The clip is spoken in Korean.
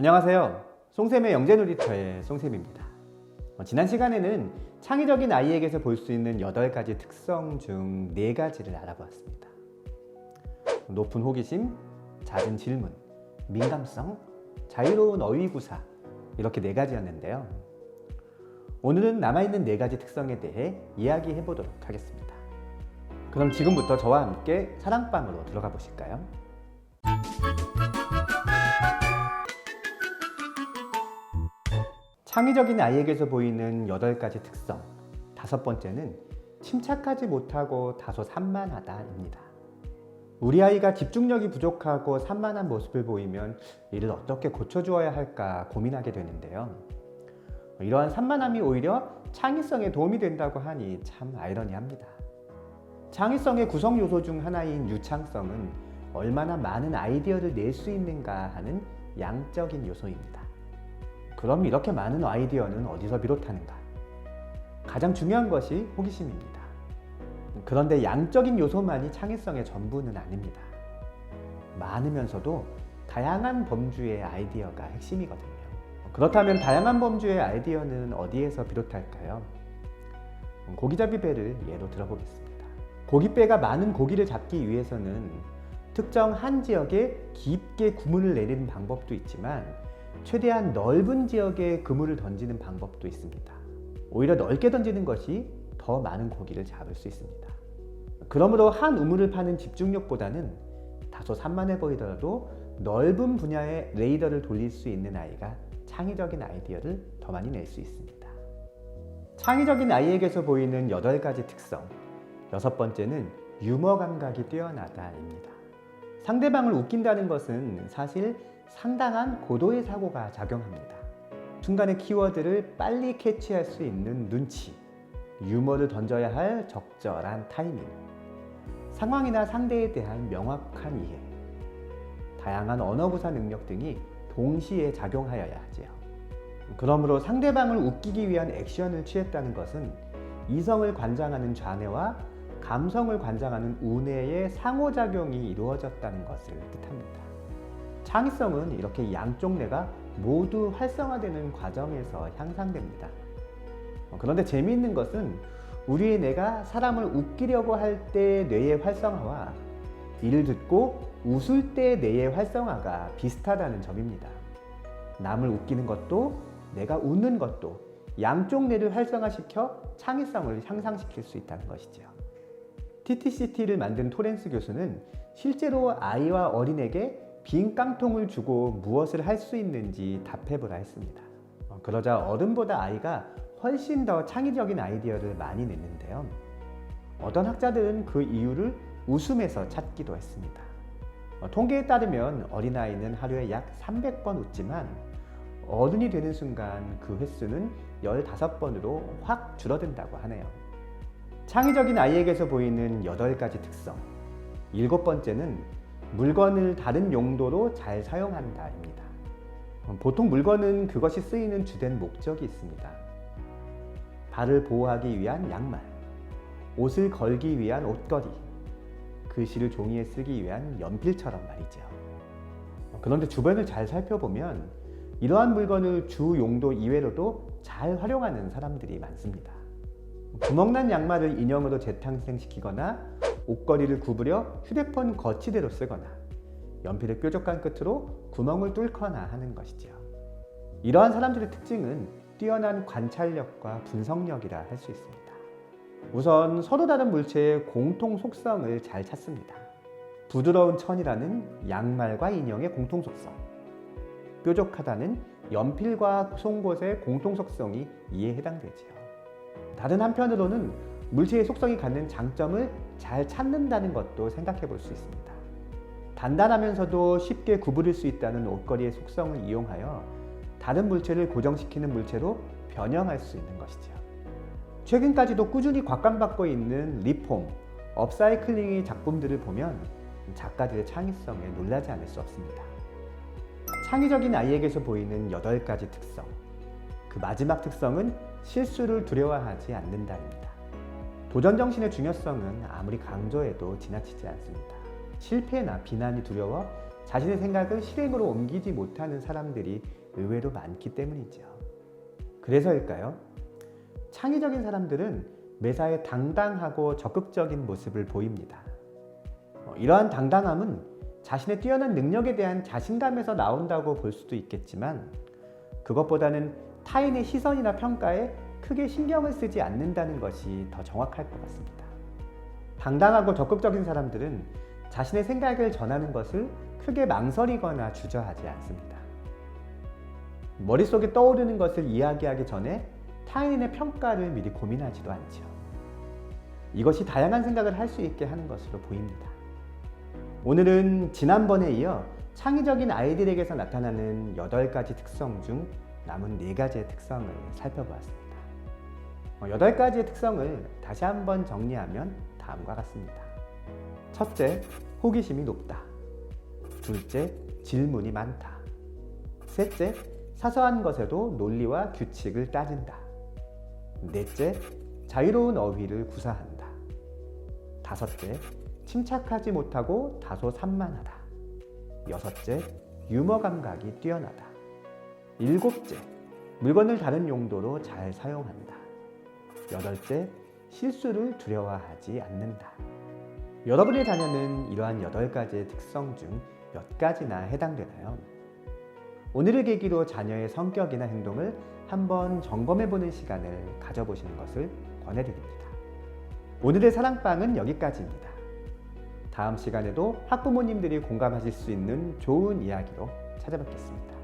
안녕하세요. 송샘의 영재놀이터의 송샘입니다. 어, 지난 시간에는 창의적인 아이에게서 볼 수 있는 8가지 특성 중 4가지를 알아보았습니다. 높은 호기심, 잦은 질문, 민감성, 자유로운 어휘구사 이렇게 4가지였는데요. 오늘은 남아있는 4가지 특성에 대해 이야기해 보도록 하겠습니다. 그럼 지금부터 저와 함께 사랑방으로 들어가 보실까요? 창의적인 아이에게서 보이는 8가지 특성. 다섯 번째는 침착하지 못하고 다소 산만하다입니다. 우리 아이가 집중력이 부족하고 산만한 모습을 보이면 이를 어떻게 고쳐주어야 할까 고민하게 되는데요. 이러한 산만함이 오히려 창의성에 도움이 된다고 하니 참 아이러니합니다. 창의성의 구성 요소 중 하나인 유창성은 얼마나 많은 아이디어를 낼 수 있는가 하는 양적인 요소입니다. 그럼 이렇게 많은 아이디어는 어디서 비롯하는가? 가장 중요한 것이 호기심입니다. 그런데 양적인 요소만이 창의성의 전부는 아닙니다. 많으면서도 다양한 범주의 아이디어가 핵심이거든요. 그렇다면 다양한 범주의 아이디어는 어디에서 비롯할까요? 고기잡이 배를 예로 들어보겠습니다. 고깃배가 많은 고기를 잡기 위해서는 특정 한 지역에 깊게 구문을 내리는 방법도 있지만 최대한 넓은 지역에 그물을 던지는 방법도 있습니다. 오히려 넓게 던지는 것이 더 많은 고기를 잡을 수 있습니다. 그러므로 한 우물을 파는 집중력보다는 다소 산만해 보이더라도 넓은 분야의 레이더를 돌릴 수 있는 아이가 창의적인 아이디어를 더 많이 낼 수 있습니다. 창의적인 아이에게서 보이는 8가지 특성. 여섯 번째는 유머 감각이 뛰어나다입니다. 상대방을 웃긴다는 것은 사실 상당한 고도의 사고가 작용합니다. 순간의 키워드를 빨리 캐치할 수 있는 눈치, 유머를 던져야 할 적절한 타이밍, 상황이나 상대에 대한 명확한 이해, 다양한 언어구사 능력 등이 동시에 작용하여야 하지요. 그러므로 상대방을 웃기기 위한 액션을 취했다는 것은 이성을 관장하는 좌뇌와 감성을 관장하는 우뇌의 상호작용이 이루어졌다는 것을 뜻합니다. 창의성은 이렇게 양쪽 뇌가 모두 활성화되는 과정에서 향상됩니다. 어, 그런데 재미있는 것은 우리의 뇌가 사람을 웃기려고 할 때 뇌의 활성화와 이를 듣고 웃을 때 뇌의 활성화가 비슷하다는 점입니다. 남을 웃기는 것도 내가 웃는 것도 양쪽 뇌를 활성화시켜 창의성을 향상시킬 수 있다는 것이죠. TTCT를 만든 토렌스 교수는 실제로 아이와 어린에게 빈 깡통을 주고 무엇을 할 수 있는지 답해보라 했습니다. 어, 그러자 어른보다 아이가 훨씬 더 창의적인 아이디어를 많이 냈는데요. 어떤 학자들은 그 이유를 웃음에서 찾기도 했습니다. 어, 통계에 따르면 어린아이는 하루에 약 300번 웃지만 어른이 되는 순간 그 횟수는 15번으로 확 줄어든다고 하네요. 창의적인 아이에게서 보이는 8가지 특성. 일곱 번째는 물건을 다른 용도로 잘 사용한다입니다. 보통 물건은 그것이 쓰이는 주된 목적이 있습니다. 발을 보호하기 위한 양말, 옷을 걸기 위한 옷걸이, 글씨를 종이에 쓰기 위한 연필처럼 말이죠. 그런데 주변을 잘 살펴보면 이러한 물건을 주 용도 이외로도 잘 활용하는 사람들이 많습니다. 구멍난 양말을 인형으로 재탄생시키거나 옷걸이를 구부려 휴대폰 거치대로 쓰거나 연필을 뾰족한 끝으로 구멍을 뚫거나 하는 것이죠. 이러한 사람들의 특징은 뛰어난 관찰력과 분석력이라 할 수 있습니다. 우선 서로 다른 물체의 공통 속성을 잘 찾습니다. 부드러운 천이라는 양말과 인형의 공통 속성, 뾰족하다는 연필과 송곳의 공통 속성이 이에 해당되지요. 다른 한편으로는 물체의 속성이 갖는 장점을 잘 찾는다는 것도 생각해 볼 수 있습니다. 단단하면서도 쉽게 구부릴 수 있다는 옷걸이의 속성을 이용하여 다른 물체를 고정시키는 물체로 변형할 수 있는 것이죠. 최근까지도 꾸준히 곽감받고 있는 리폼, 업사이클링의 작품들을 보면 작가들의 창의성에 놀라지 않을 수 없습니다. 창의적인 아이에게서 보이는 8가지 특성. 그 마지막 특성은 실수를 두려워하지 않는다입니다. 도전 정신의 중요성은 아무리 강조해도 지나치지 않습니다. 실패나 비난이 두려워 자신의 생각을 실행으로 옮기지 못하는 사람들이 의외로 많기 때문이죠. 그래서일까요? 창의적인 사람들은 매사에 당당하고 적극적인 모습을 보입니다. 어, 이러한 당당함은 자신의 뛰어난 능력에 대한 자신감에서 나온다고 볼 수도 있겠지만 그것보다는 타인의 시선이나 평가에 크게 신경을 쓰지 않는다는 것이 더 정확할 것 같습니다. 당당하고 적극적인 사람들은 자신의 생각을 전하는 것을 크게 망설이거나 주저하지 않습니다. 머릿속에 떠오르는 것을 이야기하기 전에 타인의 평가를 미리 고민하지도 않죠. 이것이 다양한 생각을 할 수 있게 하는 것으로 보입니다. 오늘은 지난번에 이어 창의적인 아이들에게서 나타나는 8가지 특성 중 남은 4가지의 특성을 살펴보았습니다. 8가지의 특성을 다시 한번 정리하면 다음과 같습니다. 첫째, 호기심이 높다. 둘째, 질문이 많다. 셋째, 사소한 것에도 논리와 규칙을 따진다. 넷째, 자유로운 어휘를 구사한다. 다섯째, 침착하지 못하고 다소 산만하다. 여섯째, 유머 감각이 뛰어나다. 일곱째, 물건을 다른 용도로 잘 사용한다. 여덟째, 실수를 두려워하지 않는다. 여러분의 자녀는 이러한 여덟 가지의 특성 중 몇 가지나 해당되나요? 오늘을 계기로 자녀의 성격이나 행동을 한번 점검해 보는 시간을 가져보시는 것을 권해드립니다. 오늘의 사랑방은 여기까지입니다. 다음 시간에도 학부모님들이 공감하실 수 있는 좋은 이야기로 찾아뵙겠습니다.